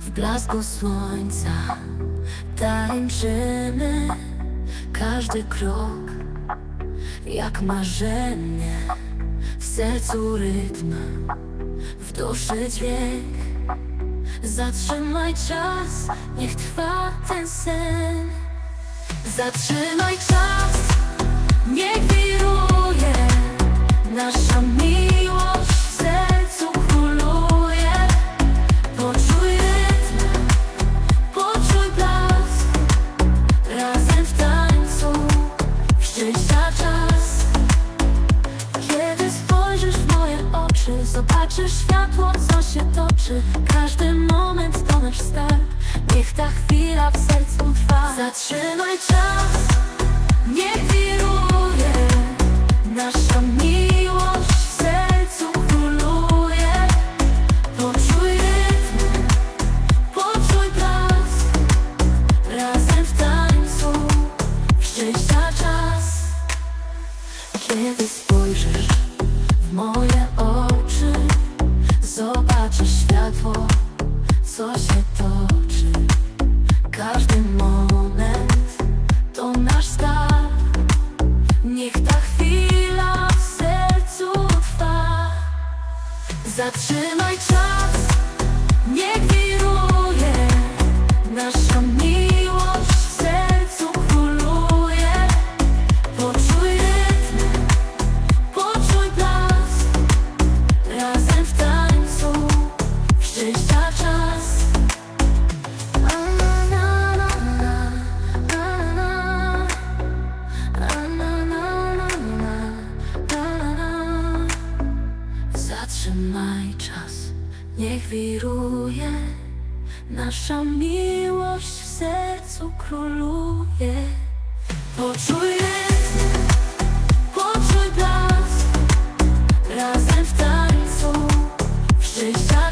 W blasku słońca tańczymy Każdy krok jak marzenie. W sercu rytm, w duszy dźwięk. Zatrzymaj czas, niech trwa ten sen. Zatrzymaj czas. Szczęścia czas Kiedy spojrzysz w moje oczy Zobaczysz światło, co się toczy. Każdy moment to nasz start Niech ta chwila w sercu trwa. Zatrzymaj czas, niech wiruje Kiedy spojrzysz w moje oczy Zobaczysz światło, co się toczy. Każdy moment to nasz skarb Niech ta chwila w sercu trwa. Zatrzymaj czas, niech wiruje Nasza Niech wiruje nasza miłość w sercu króluje. Poczuj rytm, poczuj blask, razem w tańcu, w szczęścia